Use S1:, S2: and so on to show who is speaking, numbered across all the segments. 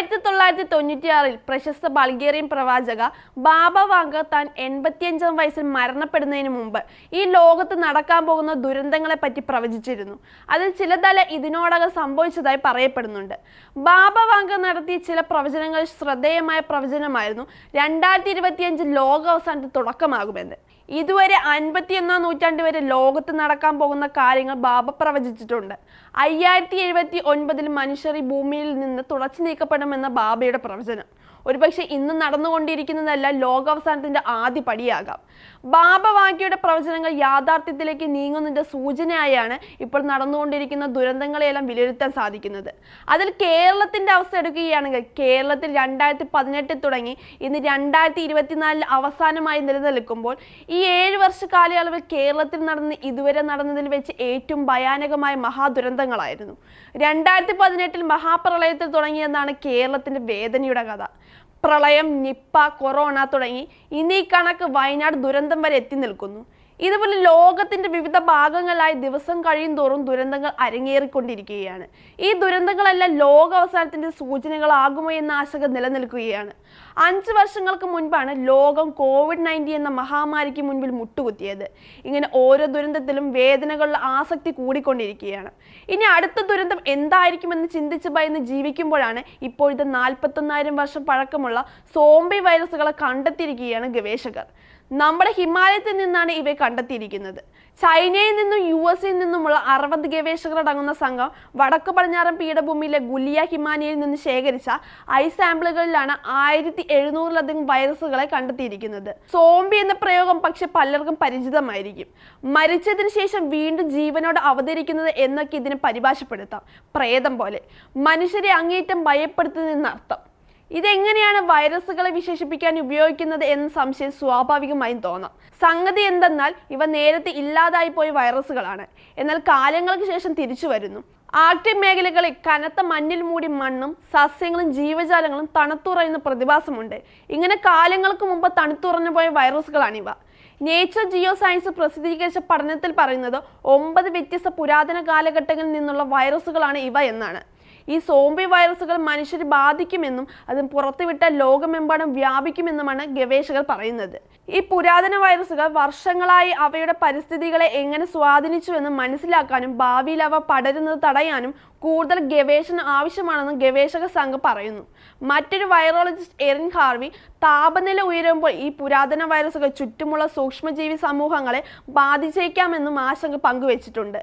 S1: ആയിരത്തി തൊള്ളായിരത്തി തൊണ്ണൂറ്റിയാറിൽ പ്രശസ്ത ബൾഗേറിയൻ പ്രവാചക ബാബ വാങ്ക താൻ എൺപത്തിയഞ്ചാം വയസ്സിൽ മരണപ്പെടുന്നതിന് മുമ്പ് ഈ ലോകത്ത് നടക്കാൻ പോകുന്ന ദുരന്തങ്ങളെ പറ്റി പ്രവചിച്ചിരുന്നു. അതിൽ ചിലതല ഇതിനോടകം സംഭവിച്ചതായി പറയപ്പെടുന്നുണ്ട്. ബാബ വാങ്ക നടത്തിയ ചില പ്രവചനങ്ങൾ ശ്രദ്ധേയമായ പ്രവചനമായിരുന്നു രണ്ടായിരത്തി ഇരുപത്തിയഞ്ച് ലോകാവസാനത്ത് തുടക്കമാകുമെന്ന്. ഇതുവരെ അൻപത്തിയൊന്നാം നൂറ്റാണ്ട് വരെ ലോകത്ത് നടക്കാൻ പോകുന്ന കാര്യങ്ങൾ ബാബ പ്രവചിച്ചിട്ടുണ്ട്. അയ്യായിരത്തി എഴുപത്തി ഒൻപതിൽ മനുഷ്യർ ഈ ഭൂമിയിൽ നിന്ന് തുടച്ചു നീക്കപ്പെടുമെന്ന ബാബയുടെ പ്രവചനം. ഒരുപക്ഷെ ഇന്ന് നടന്നുകൊണ്ടിരിക്കുന്നതല്ല ലോകാവസാനത്തിന്റെ ആദ്യ പടിയാകാം. ബാബ വാക്യയുടെ പ്രവചനങ്ങൾ യാഥാർത്ഥ്യത്തിലേക്ക് നീങ്ങുന്നതിന്റെ സൂചനയായാണ് ഇപ്പോൾ നടന്നുകൊണ്ടിരിക്കുന്ന ദുരന്തങ്ങളെയെല്ലാം വിലയിരുത്താൻ സാധിക്കുന്നത്. അതിൽ കേരളത്തിന്റെ അവസ്ഥ എടുക്കുകയാണെങ്കിൽ കേരളത്തിൽ രണ്ടായിരത്തി പതിനെട്ടിൽ തുടങ്ങി ഇന്ന് രണ്ടായിരത്തി ഇരുപത്തിനാലിൽ അവസാനമായി നിലനിൽക്കുമ്പോൾ ഈ ഏഴ് വർഷ കാലയളവിൽ കേരളത്തിൽ നടന്ന് ഇതുവരെ നടന്നതിൽ വെച്ച് ഏറ്റവും ഭയാനകമായ മഹാദുരന്തങ്ങളായിരുന്നു. രണ്ടായിരത്തി പതിനെട്ടിൽ മഹാപ്രളയത്തിൽ തുടങ്ങിയെന്നാണ് കേരളത്തിന്റെ വേദനയുടെ കഥ. പ്രളയം നിപ്പ കൊറോണ തുടങ്ങി ഇനി കണക്ക് വയനാട് ദുരന്തം വരെ എത്തി നിൽക്കുന്നു. ഇതുപോലെ ലോകത്തിന്റെ വിവിധ ഭാഗങ്ങളായി ദിവസം കഴിയും തോറും ദുരന്തങ്ങൾ അരങ്ങേറിക്കൊണ്ടിരിക്കുകയാണ്. ഈ ദുരന്തങ്ങളെല്ലാം ലോക അവസാനത്തിന്റെ സൂചനകളാകുമോ എന്ന ആശങ്ക നിലനിൽക്കുകയാണ്. അഞ്ച് വർഷങ്ങൾക്ക് മുൻപാണ് ലോകം കോവിഡ് നയന്റീൻ എന്ന മഹാമാരിക്ക് മുൻപിൽ മുട്ടുകുത്തിയത്. ഇങ്ങനെ ഓരോ ദുരന്തത്തിലും വേദനകളുടെ ആസക്തി കൂടിക്കൊണ്ടിരിക്കുകയാണ്. ഇനി അടുത്ത ദുരന്തം എന്തായിരിക്കുമെന്ന് ചിന്തിച്ച് ഭയന്ന് ജീവിക്കുമ്പോഴാണ് ഇപ്പോഴത്തെ നാൽപ്പത്തൊന്നായിരം വർഷം പഴക്കമുള്ള സോംബി വൈറസുകളെ കണ്ടെത്തിയിരിക്കുകയാണ് ഗവേഷകർ. നമ്മുടെ ഹിമാലയത്തിൽ നിന്നാണ് ഇവയെ കണ്ടെത്തിയിരിക്കുന്നത്. ചൈനയിൽ നിന്നും യു എസിൽ നിന്നുമുള്ള അറുപത് ഗവേഷകർ അടങ്ങുന്ന സംഘം വടക്ക് പടിഞ്ഞാറൻ പീഠഭൂമിയിലെ ഗുലിയ ഹിമാനിയിൽ നിന്ന് ശേഖരിച്ച ഐ സാമ്പിളുകളിലാണ് ആയിരത്തി എഴുന്നൂറിലധികം വൈറസുകളെ കണ്ടെത്തിയിരിക്കുന്നത്. സോംബി എന്ന പ്രയോഗം പക്ഷെ പലർക്കും പരിചിതമായിരിക്കും. മരിച്ചതിന് ശേഷം വീണ്ടും ജീവനോട് അവതരിക്കുന്നത് എന്നൊക്കെ ഇതിനെ പരിഭാഷപ്പെടുത്താം. പ്രേതം പോലെ. മനുഷ്യരെ അങ്ങേറ്റം ഭയപ്പെടുത്തുന്നതെന്നർത്ഥം ഇതെങ്ങനെയാണ് വൈറസുകളെ വിശേഷിപ്പിക്കാൻ ഉപയോഗിക്കുന്നത് എന്ന സംശയം സ്വാഭാവികമായും തോന്നാം. സംഗതി എന്തെന്നാൽ ഇവ നേരത്തെ ഇല്ലാതായി പോയ വൈറസുകളാണ് എന്നാൽ കാലങ്ങൾക്ക് ശേഷം തിരിച്ചു വരുന്നു. ആർട്ടിക് മേഖലകളിൽ കനത്ത മഞ്ഞിൽ മൂടി മണ്ണും സസ്യങ്ങളും ജീവജാലങ്ങളും തണുത്തുറയുന്ന പ്രതിഭാസമുണ്ട്. ഇങ്ങനെ കാലങ്ങൾക്ക് മുമ്പ് തണുത്തുറഞ്ഞു പോയ വൈറസുകളാണിവ നേച്ചർ ജിയോ സയൻസ് പ്രസിദ്ധീകരിച്ച പഠനത്തിൽ പറയുന്നത് ഒമ്പത് വ്യത്യസ്ത പുരാതന കാലഘട്ടങ്ങളിൽ നിന്നുള്ള വൈറസുകളാണ് ഇവ എന്നാണ്. ഈ സോംബി വൈറസുകൾ മനുഷ്യരെ ബാധിക്കുമെന്നും അത് പുറത്തുവിട്ട ലോകമെമ്പാടും വ്യാപിക്കുമെന്നുമാണ് ഗവേഷകർ പറയുന്നത്. ഈ പുരാതന വൈറസുകൾ വർഷങ്ങളായി അവയുടെ പരിസ്ഥിതികളെ എങ്ങനെ സ്വാധീനിച്ചുവെന്ന് മനസ്സിലാക്കാനും ഭാവിയിൽ അവ പടരുന്നത് തടയാനും കൂടുതൽ ഗവേഷണം ആവശ്യമാണെന്ന് ഗവേഷക സംഘം പറയുന്നു. മറ്റൊരു വൈറോളജിസ്റ്റ് എറിൻ ഹാർവി താപനില ഉയരുമ്പോൾ ഈ പുരാതന വൈറസുകൾ ചുറ്റുമുള്ള സൂക്ഷ്മജീവി സമൂഹങ്ങളെ ബാധിച്ചേക്കാമെന്നും ആശങ്ക പങ്കുവച്ചിട്ടുണ്ട്.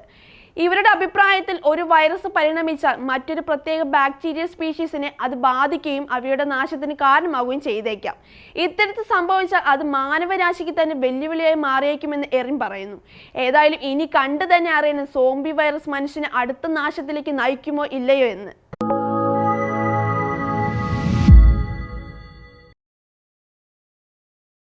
S1: ഇവരുടെ അഭിപ്രായത്തിൽ ഒരു വൈറസ് പരിണമിച്ചാൽ മറ്റൊരു പ്രത്യേക ബാക്ടീരിയ സ്പീഷീസിനെ അത് ബാധിക്കുകയും അവയുടെ നാശത്തിന് കാരണമാവുകയും ചെയ്തേക്കാം. ഇത്തരത്തിൽ സംഭവിച്ചാൽ അത് മാനവരാശിക്ക് തന്നെ വെല്ലുവിളിയായി മാറിയേക്കുമെന്ന് എറിൻ പറയുന്നു. ഏതായാലും ഇനി കണ്ടു തന്നെ അറിയണം സോംബി വൈറസ് മനുഷ്യനെ അടുത്ത നാശത്തിലേക്ക് നയിക്കുമോ ഇല്ലയോ എന്ന്.